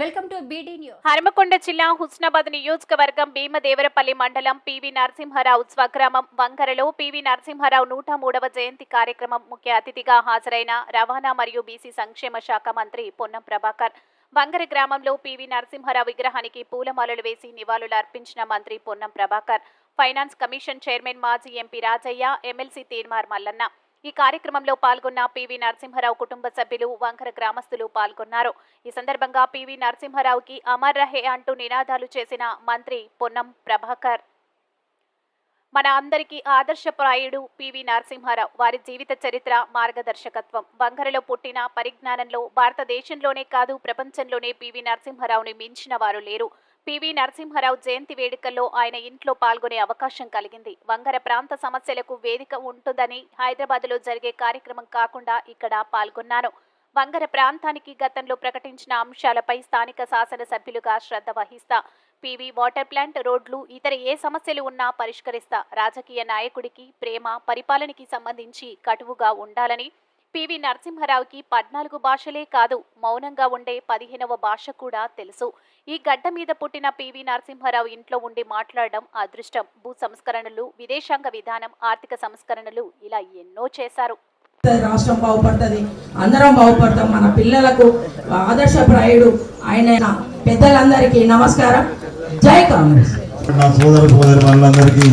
Welcome to beedi news. జిల్లా హుస్నాబాద్ నియోజకవర్గం భీమదేవరపల్లి మండలం పివి నరసింహారావు స్వగ్రామం వంకరలో పివి నరసింహారావు నూట మూడవ జయంతి కార్యక్రమం ముఖ్య అతిథిగా హాజరైన రవాణా మరియు బీసీ సంక్షేమ శాఖ మంత్రి పొన్నం ప్రభాకర్. వంగర గ్రామంలో పివి నరసింహారావు విగ్రహానికి పూలమాలలు వేసి నివాళులు అర్పించిన మంత్రి Ponnam Prabhakar. Finance commission chairman మాజీ ఎంపీ రాజయ్య ఎమ్మెల్సీ తీర్మార్ మల్లన్న. ఈ కార్యక్రమంలో పాల్గొన్న పివి నరసింహారావు కుటుంబ సభ్యులు వంకర గ్రామస్తులు పాల్గొన్నారు. ఈ సందర్భంగా పివి నరసింహరావుకి అమర్ రహే అంటూ నినాదాలు చేసిన మంత్రి పొన్నం ప్రభాకర్. మన అందరికీ ఆదర్శప్రాయుడు పివి నరసింహారావు. వారి జీవిత చరిత్ర మార్గదర్శకత్వం. వంగరలో పుట్టిన పరిజ్ఞానంలో భారతదేశంలోనే కాదు ప్రపంచంలోనే పివి నరసింహారావుని మించిన వారు లేరు. పివి నరసింహారావు జయంతి వేడుకల్లో ఆయన ఇంట్లో పాల్గొనే అవకాశం కలిగింది. వంగర ప్రాంత సమస్యలకు వేదిక ఉంటుందని హైదరాబాద్లో జరిగే కార్యక్రమం కాకుండా ఇక్కడ పాల్గొన్నాను వంగర ప్రాంతానికి గతంలో ప్రకటించిన అంశాలపై స్థానిక శాసనసభ్యులుగా శ్రద్ధ వహిస్తా పీవీ వాటర్ ప్లాంట్ రోడ్లు ఇతర ఏ సమస్యలు ఉన్నా పరిష్కరిస్తా రాజకీయ నాయకుడికి ప్రేమ పరిపాలనకి సంబంధించి కటువుగా ఉండాలని పివి నరసింహారావుకి పద్నాలుగు భాషలే కాదు మౌనంగా ఉండే పదిహేనవ భాష కూడా తెలుసు. ఈ గడ్డ మీద పుట్టిన పివి నరసింహారావు ఇంట్లో ఉండి మాట్లాడడం అదృష్టం. భూ సంస్కరణలు విదేశాంగ విధానం ఆర్థిక సంస్కరణలు ఇలా ఎన్నో చేశారు. రాష్ట్రం బాగుపడుతుంది అందరం బాగుపడతాం. మన పిల్లలకు ఆదర్శప్రాయుడు ఆయన. పెద్దలందరికీ నమస్కారం. జై కాంగ్రెస్. నా సోదర సోదరి వాళ్ళందరికీ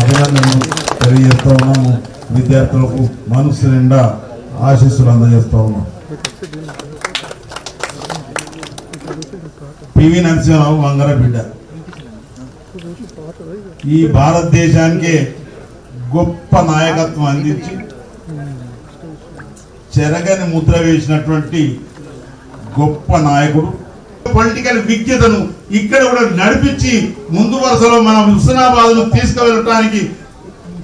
అభినందనలు తెలియజేస్తా ఉన్నాము. విద్యార్థులకు మనసు నిండా ఆశీస్సులు అందజేస్తా ఉన్నాం. పివి నరసింహరావు వంగర బిడ్డ. ఈ భారతదేశానికి గొప్ప నాయకత్వం అందించి చెరగని ముద్ర వేసినటువంటి గొప్ప నాయకుడు. పొలిటికల్ విజ్ఞతను ఇక్కడ కూడా నడిపించి ముందు వరుసలో మనం హుస్నాబాద్ను తీసుకువెళ్ళటానికి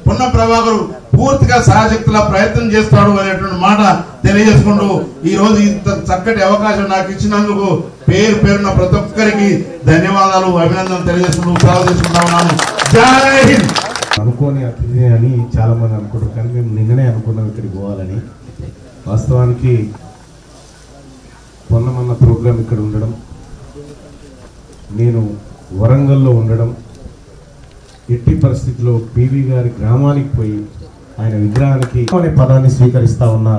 పున్న ప్రభాకరు పూర్తిగా సహాశక్తుల ప్రయత్నం చేస్తాడు అనేటువంటి మాట తెలియజేసుకుంటూ ఈ రోజు ఇంత చక్కటి అవకాశం నాకు ఇచ్చినందుకు పేరు పేరున ప్రతి ఒక్కరికి ధన్యవాదాలు అభినందనలు తెలియజేసుకుంటూ సెలవు తీసుకుంటా ఉన్నాను. జై హింద్! అనుకోని అతిథి అని చాలా మంది అనుకుంటారు కానీ మేము నిన్ననే అనుకున్నాం ఇక్కడికి పోవాలని. వాస్తవానికి మొన్న ప్రోగ్రాం ఇక్కడ ఉండడం నేను వరంగల్లో ఉండడం ఎట్టి పరిస్థితిలో పీవీ గారి గ్రామానికి పోయి ఆయన విగ్రహానికి అనే పదాన్ని స్వీకరిస్తూ ఉన్నా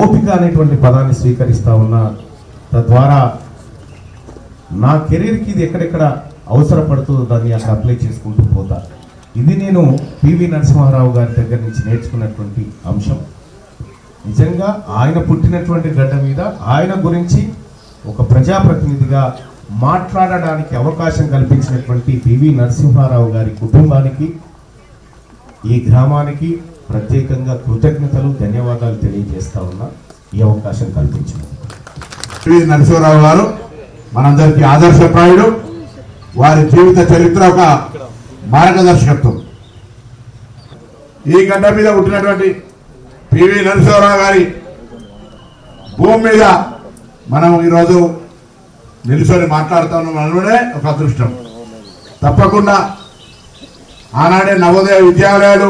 ఓపిక అనేటువంటి పదాన్ని స్వీకరిస్తూ ఉన్నా తద్వారా నా కెరీర్కి ఇది ఎక్కడెక్కడ అవసరపడుతుందో దాన్ని అక్కడ అప్లై చేసుకుంటూ పోతా. ఇది నేను పివి నరసింహారావు గారి దగ్గర నుంచి నేర్చుకున్నటువంటి అంశం. నిజంగా ఆయన పుట్టినటువంటి గడ్డ మీద ఆయన గురించి ఒక ప్రజాప్రతినిధిగా మాట్లాడడానికి అవకాశం కల్పించినటువంటి పివి నరసింహారావు గారి కుటుంబానికి ఈ గ్రామానికి ప్రత్యేకంగా కృతజ్ఞతలు ధన్యవాదాలు తెలియజేస్తా ఉన్నా ఈ అవకాశం కల్పించినందుకు నరసింహరావు గారు మనందరికీ ఆదర్శప్రాయుడు వారి జీవిత చరిత్ర ఒక మార్గదర్శకత్వం. ఈ గడ్డ మీద పుట్టినటువంటి పివి నరసింహరావు గారి భూమి మీద మనం ఈరోజు నిలుచొని మాట్లాడుతున్నాం అనడమే ఒక అదృష్టం. తప్పకుండా ఆనాడే నవోదయ విద్యాలయాలు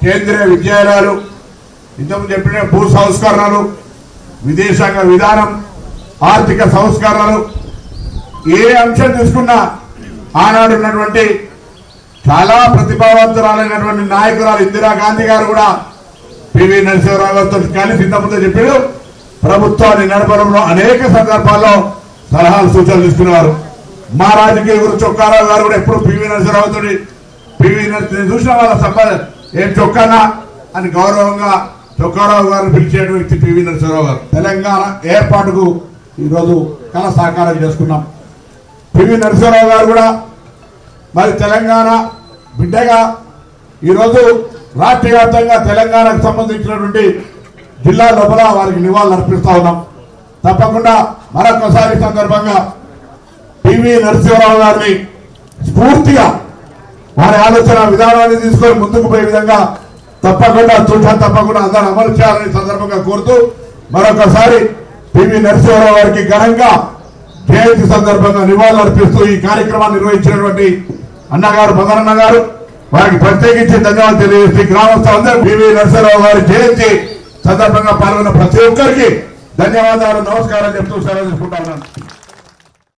కేంద్రీయ విద్యాలయాలు ఇంతకు చెప్పిన భూ సంస్కరణలు విదేశాంగ విధానం ఆర్థిక సంస్కరణలు ఏ అంశం తీసుకున్నా ఆనాడు ఉన్నటువంటి చాలా ప్రతిభావంతురాలైనటువంటి నాయకురాలు ఇందిరాగాంధీ గారు కూడా పివి నరసింహరావు గారితో కలిసి ఇంతకుముందు చెప్పాడు ప్రభుత్వాన్ని నడపడంలో అనేక సందర్భాల్లో సలహాలు సూచనలు తీసుకునేవారు. మా రాజకీయ గురు చొక్కారావు గారు కూడా ఎప్పుడు పివి నరసింహరావుతో పివి నరసింహ చూసిన వాళ్ళ సంపద ఏం చొక్కానా? అని గౌరవంగా చొక్కారావు గారిని పిలిచేట వ్యక్తి పివి నరసింహరావు గారు. తెలంగాణ ఏర్పాటుకు ఈరోజు కళ సాకారం చేసుకున్నాం. పివి నరసింహరావు గారు కూడా మరి తెలంగాణ బిడ్డగా ఈరోజు రాష్ట్ర వ్యాప్తంగా తెలంగాణకు సంబంధించినటువంటి జిల్లా లోపల వారికి నివాళులు అర్పిస్తా ఉన్నాం. తప్పకుండా మరొకసారి సందర్భంగా పివి నరసింహరావు గారిని స్ఫూర్తిగా వారి ఆలోచన విధానాన్ని తీసుకొని ముందుకు పోయే విధంగా తప్పకుండా చూసా తప్పకుండా అందరూ అమలు చేయాలని సందర్భంగా కోరుతూ మరొకసారి పివి నరసింహరావు గారికి ఘనంగా జయంతి సందర్భంగా నివాళులు అర్పిస్తూ ఈ కార్యక్రమాన్ని నిర్వహించినటువంటి అన్నగారు మదనన్న గారు వారికి ప్రత్యేకించి ధన్యవాదాలు తెలియజేస్తూ గ్రామస్తులందరూ పివి నరసింహరావు గారి జయంతి సందర్భంగా పాల్గొన్న ప్రతి ఒక్కరికి ధన్యవాదాలు నమస్కారాలు చెప్తూ సెలవు తీసుకుంటా ఉన్నాను.